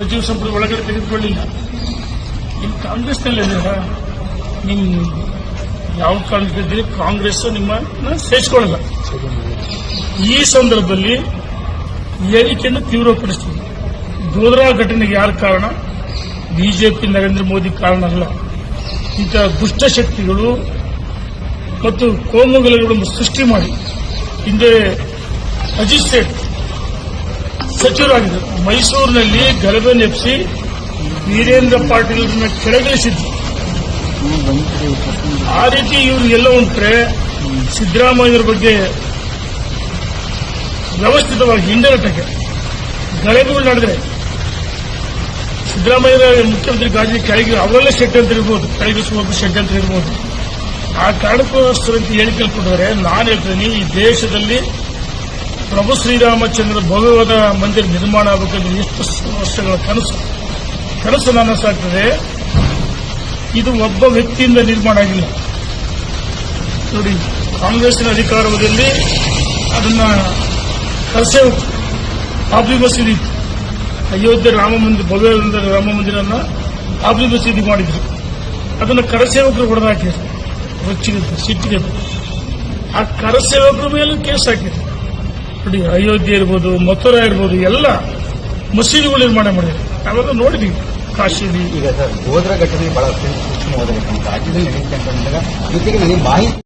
ಸಚಿವ ಸಂಪುಟ ಒಳಗಡೆ ತೆಗೆದುಕೊಳ್ಳಿಲ್ಲ ಕಾಂಗ್ರೆಸ್ನಲ್ಲಿ ಕಾಂಗ್ರೆಸ್ನಲ್ಲಿದ್ದೀರಾ ನಿಮ್ ಯಾವ ಕಾಂಗ್ರೆಸ್ ಇದ್ದೀರಿ ಕಾಂಗ್ರೆಸ್ ನಿಮ್ಮ ಸೇರಿಸಿಕೊಳ್ಳಲ್ಲ ಈ ಸಂದರ್ಭದಲ್ಲಿ ಹೇಳಿಕೆಯನ್ನು ತೀವ್ರಪಡಿಸ್ತೀವಿ. ಗೋದ್ರಾ ಘಟನೆಗೆ ಯಾರು ಕಾರಣ? ಬಿಜೆಪಿ ನರೇಂದ್ರ ಮೋದಿ ಕಾರಣ ಅಲ್ಲ ಇಂತಹ ದುಷ್ಟಶಕ್ತಿಗಳು ಮತ್ತು ಕೋಮುಗಲಗಳನ್ನು ಸೃಷ್ಟಿ ಮಾಡಿ. ಹಿಂದೆ ಅಜಿತ್ ಸೇಠ್ ಸಚಿವರಾಗಿದ್ದರು ಮೈಸೂರಿನಲ್ಲಿ ಗಲಭೆ ನೆಪ್ಪಿಸಿ ವೀರೇಂದ್ರ ಪಾಟೀಲ್ರನ್ನ ಕೆಳಗಿಳಿಸಿದ್ರು. ಆ ರೀತಿ ಇವರು ಎಲ್ಲ ಉಂಟ್ರೆ ಸಿದ್ದರಾಮಯ್ಯರ ಬಗ್ಗೆ ವ್ಯವಸ್ಥಿತವಾಗಿ ಹಿಂದೆರಟಕ್ಕೆ ಗಲಭೆಗಳು ನಡೆದ್ರೆ ಸಿದ್ದರಾಮಯ್ಯರ ಮುಖ್ಯಮಂತ್ರಿ ಗಾಜಿ ಕೆಳಗೆ ಅವರಲ್ಲೇ ಷಡ್ಯಂತ್ರ ಇರ್ಬೋದು ಕೆಳಗಿಸುವ ಷಡ್ಯಂತ್ರ ಇರ್ಬೋದು. ಆ ಕಾರಣಕ್ಕೋಸ್ಕರ ಅಂತ ಹೇಳಿಕೆ ಕೊಟ್ಟರೆ ನಾನು ಹೇಳ್ತೀನಿ, ಈ ದೇಶದಲ್ಲಿ ಪ್ರಭು ಶ್ರೀರಾಮಚಂದ್ರ ಭವ್ಯವಾದ ಮಂದಿರ ನಿರ್ಮಾಣ ಆಗಬೇಕಂದ್ರೆ ಎಷ್ಟು ವರ್ಷಗಳ ಕನಸು. ಕನಸು ನನಸಾಗ್ತದೆ. ಇದು ಒಬ್ಬ ವ್ಯಕ್ತಿಯಿಂದ ನಿರ್ಮಾಣ ಆಗಿಲ್ಲ. ನೋಡಿ ಕಾಂಗ್ರೆಸ್ನ ಅಧಿಕಾರದಲ್ಲಿ ಅದನ್ನ ಕಲಸೆ ಆಬ್ಲಿ ಮಸೀದಿ ಅಯೋಧ್ಯೆ ರಾಮ ಮಂದಿರ ಭವ್ಯವಾದ ರಾಮ ಮಂದಿರನ್ನ ಆಬ್ಲಿ ಮಸೀದಿ ಮಾಡಿದ್ರು. ಅದನ್ನ ಕರಸೇವಕರು ಹೊಡೆದಾಕಿದ್ರು. ರೊಚ್ಚಿಗೆ ಸಿಟ್ಟಿಗೆ ಆ ಕರಸೇವಕರ ಮೇಲೂ ಕೇಸ್ ಹಾಕಿದ್ರು. ನೋಡಿ ಅಯೋಧ್ಯೆ ಇರ್ಬೋದು, ಮಥುರಾ ಇರ್ಬೋದು, ಎಲ್ಲ ಮಸೀದಿಗಳು ನಿರ್ಮಾಣ ಮಾಡಿದ್ರು ನಾವೆಲ್ಲ ನೋಡಿದೀವಿ. ಕಾಶಿಲಿ. ಈಗ ಸರ್, ಗೋದ್ರ ಘಟನೆ ಬಹಳ ಸೂಕ್ಷ್ಮವಾದ ಘಟನೆ. ರಾಜ್ಯದಲ್ಲಿ ನಡೆಯುತ್ತೆ ಅಂತ ಅಂದಾಗ ಜೊತೆಗೆ ನನಗೆ ಮಾಹಿತಿ